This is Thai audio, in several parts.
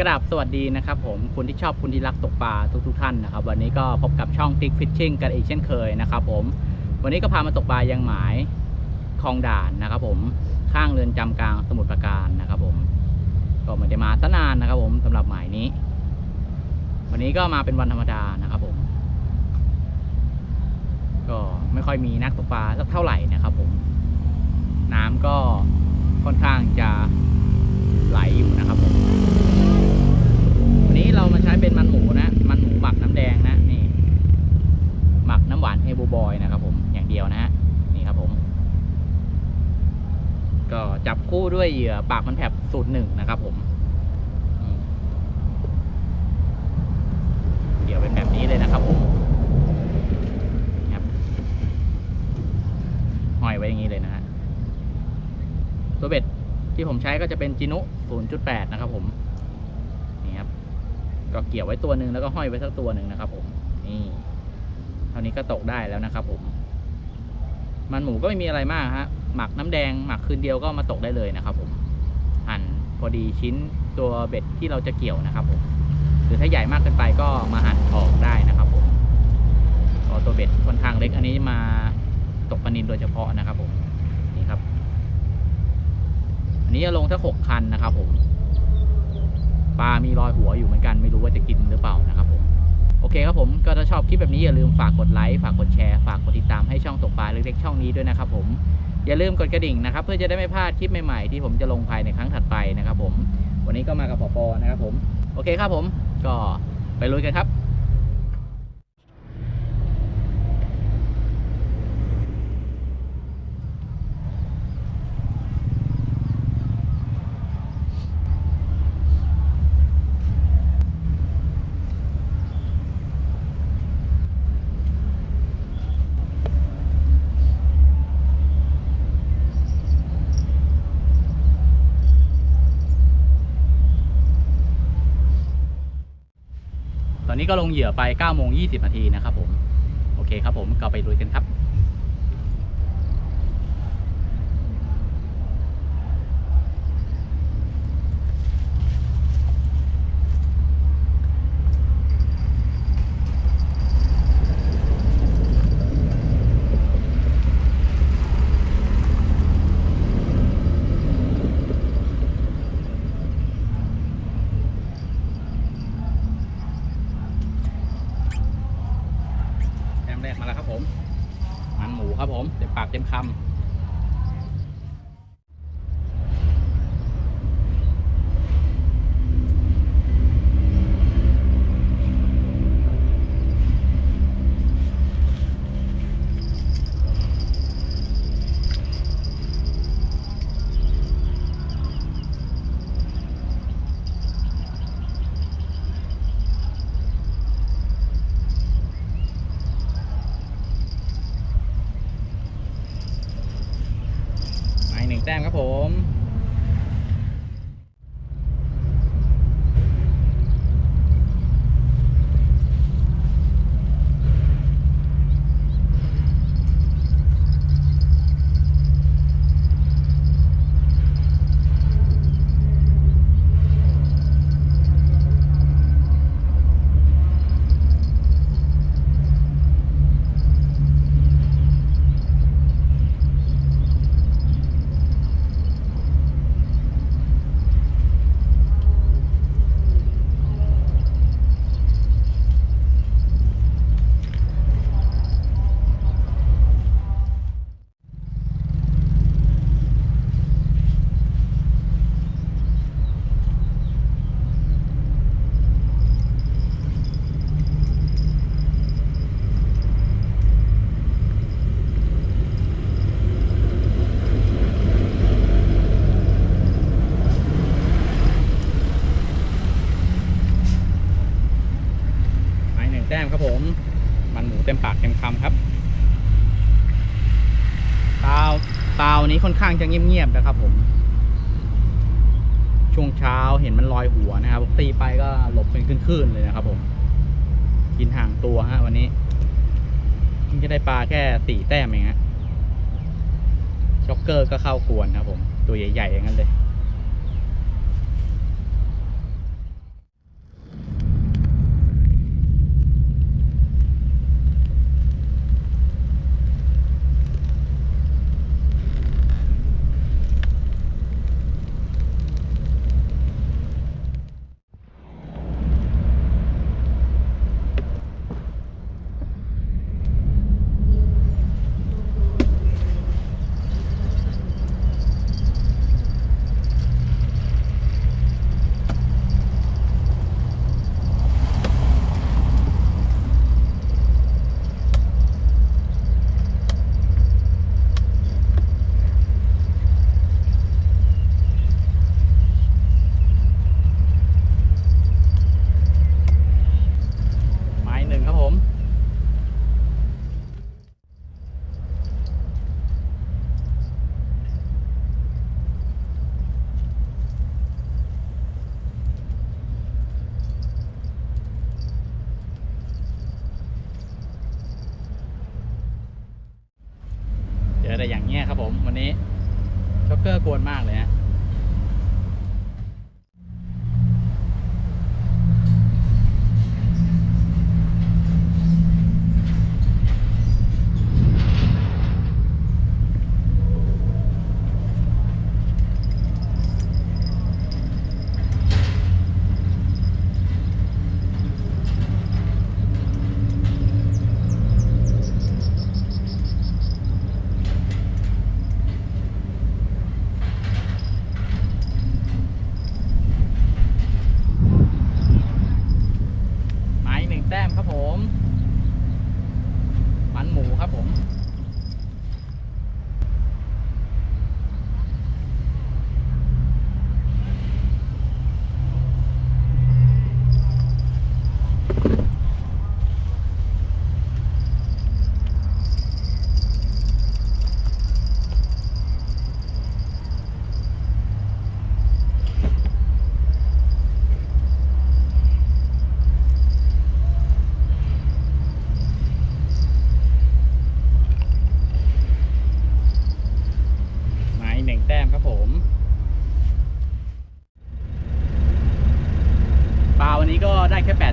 กราบสวัสดีนะครับผมคุณที่ชอบคุณที่รักตกปลาทุกทุกๆท่านนะครับ วันนี้ก็พบกับช่อง Tick Fishing กันอีกเช่นเคยนะครับผมวันนี้ก็พามาตกปลายังหมายคลองด่านนะครับ ผมข้างเรือนจำกลางสมุทรปราการนะครับ ผม ก็ไม่ได้มาซะนานนะครับ ผมสำหรับหมายนี้ วันนี้ก็มาเป็นวันธรรมดานะครับ ผม ก็ไม่ค่อยมีนักตกปลาสักเท่าไหร่นะครับ ผม น้ำก็ค่อนข้างจะไหลอยู่นะครับผม วันนี้เรามาใช้เป็นมันหมูนะ มันหมูหมักน้ำแดงนะนี่ หมักน้ำหวานเฮบูบอยนะครับผมอย่างเดียวนะฮะนี่ครับผม ก็จับคู่ ด้วยเหยื่อปากมันแผบสูตรหนึ่งนะครับผมอืมเหยื่อเป็นแบบนี้เลยนะครับผมครับห้อยไว้อย่างนี้เลยนะฮะตัวเบ็ดที่ผมใช้ก็จะเป็นจินุ 0.8 นะครับผมนี่ครับก็เกี่ยวไว้ตัวหนึ่งแล้วก็ห้อยไว้สักตัวหนึ่งนะครับ ผมนี่เท่านี้ก็ตกได้แล้วนะครับ ผม มันหมูก็ไม่มีอะไรมากฮะ หมักน้ำแดงหมักคืนเดียวก็มาตกได้เลยนะครับ ผมหั่นพอดีชิ้นตัวเบ็ดที่เราจะเกี่ยวนะครับผมหรือถ้าใหญ่มากเกินไปก็มาหั่นออกได้นะครับผมก็ตัวเบ็ดค่อนข้างเล็กอันนี้มาตกปลานินโดยเฉพาะนะครับ ผมนี่ครับ อันนี้จะลงทั้งหกคันนะครับ ผมปลามีรอยหัวอยู่เหมือนกันไม่รู้ว่าจะกินหรือเปล่านะครับ ผมโอเคครับผมก็ถ้าชอบคลิปแบบนี้อย่าลืมฝากกดไลค์ฝากกดแชร์ฝากกดติดตามให้ช่องตกปลาเล็กๆช่องนี้ด้วยนะครับผม อย่าลืมกดกระดิ่งนะครับ เพื่อจะได้ไม่พลาดคลิปใหม่ๆ ที่ผมจะลงภายในครั้งถัดไปนะครับผมวันนี้ก็มากับปอปอนะครับผม โอเคครับผมก็ไปลุยกันครับ อนนี้ก็ลงเหยื่อไป9โมง20นาทีนะครับผม โอเคครับผมก็ไปลุยกันครับ แต้มแรกมาแล้วครับผม มันหมูครับผม เต็มปากเต็มคำ แต้มครับผม มาอีกหนึ่งแต้มครับผม มันหมูเต็ มปากเต็มคำครับตาวตาวนี้ค่อนข้างจะเงียบๆนะครับ ผม ช่วงเช้าเห็นมันลอยหัวนะครับตีไปก็หลบเป็นคลื่นๆเลยนะครับ ผม กินห่างตัวฮะวันนี้เพิ่งจะได้ปลาแค่สี่แต้มเองฮะจ็อกเกอร์ก็เข้ากวนนะครับผม ตัวใหญ่ๆอย่างนั้นเลย อไรอย่างเงี้ยครับผมวันนี้ช็อกเกอร์กวนมากเลยฮนะ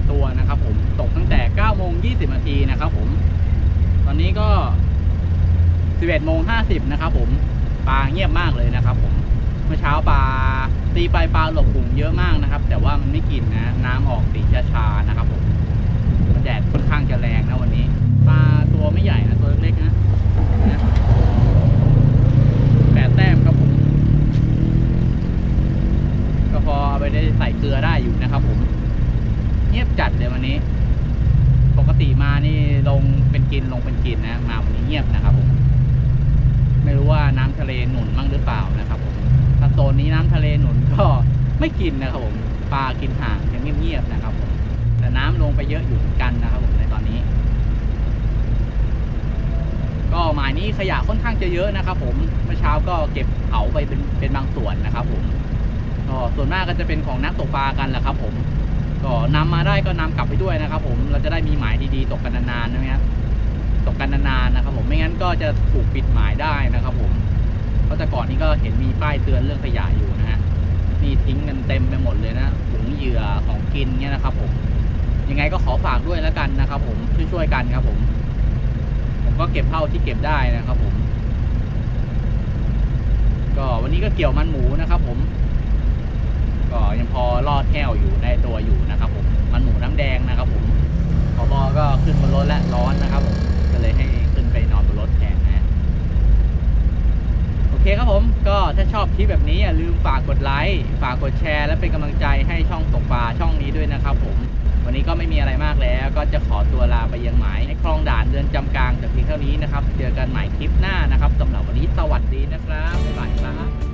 8 ตัวนะครับผมตกตั้งแต่9โมง20นาทีนะครับผมตอนนี้ก็ 11โมง50นะครับผมปลาเงียบมากเลยนะครับ ผมเมื่อเช้าปลาตีไปปลาหลบกลุ่มเยอะมากนะครับ แต่ว่ามันไม่กินนะ น้ำออกสีชาๆนะครับผมแดดค่อนข้างจะแรงนะวันนี้ ปลาตัวไม่ใหญ่นะตัวเล็กๆนะนะ แปดแต้มครับผม ก็พอเอาไปได้ใส่เกลือได้อยู่นะครับผม เงียบจัดเลยวันนี้ ปกติมานี่ลงเป็นกินลงเป็นกินนะ มาวันนี้เงียบนะครับผม ไม่รู้ว่าน้ำทะเลหนุนมั่งหรือเปล่านะครับผม ถ้าโซนนี้น้ำทะเลหนุนก็ ไม่กินนะครับผมปลากินห่างยังเงียบๆนะครับผมแต่น้ำลงไปเยอะอยู่เหมือนกันนะครับผมในตอนนี้ ก็หมายนี้ขยะค่อนข้างจะเยอะนะครับ ผมเมื่อเช้าก็เก็บเผาไปเป็นเป็นบางส่วนนะครับ ผมก็ส่วนมากก็จะเป็นของนักตกปลากันแหละครับ ผมก็นำมาได้ก็นำกลับไปด้วยนะครับ ผมเราจะได้มีหมายดีๆตกกันนานๆนะครับตกกันนานๆนะครับ ผมไม่งั้นก็จะถูกปิดหมายได้นะครับ ผมเพราะแต่ก่อนนี้ก็เห็นมีป้ายเตือนเรื่องขยะอยู่นะฮะ นี่ทิ้งกันเต็มไปหมดเลยนะถุงเหยื่อของกินเนี่ยนะครับ ผม ยังไงก็ขอฝากด้วยแล้วกันนะครับ ผมช่วยๆกันครับ ผม ผมก็เก็บเท่าที่เก็บได้นะครับ ผม ก็วันนี้ก็เกี่ยวมันหมูนะครับ ผม ก็ยังพอรอดแก้วอยู่ได้ตัวอยู่นะครับ ผมมันหมูน้ำแดงนะครับ ผมพอบอก็ขึ้นบนรถและร้อนนะครับ ผมก็เลยให้ขึ้นไปนอนบนรถแทนนะ โอเคครับผม ก็ถ้าชอบคลิปแบบนี้อย่าลืมฝากกดไลค์ ฝากกดแชร์ และเป็นกำลังใจให้ช่องตกปลาช่องนี้ด้วยนะครับผม วันนี้ก็ไม่มีอะไรมากแล้ว ก็จะขอตัวลาไปยังหมายในคลองด่านเดือนจำกลางแต่เพียงเท่านี้นะครับ เจอกันใหม่คลิปหน้านะครับสำหรับวันนี้สวัสดีนะครับบ๊ายบายครับ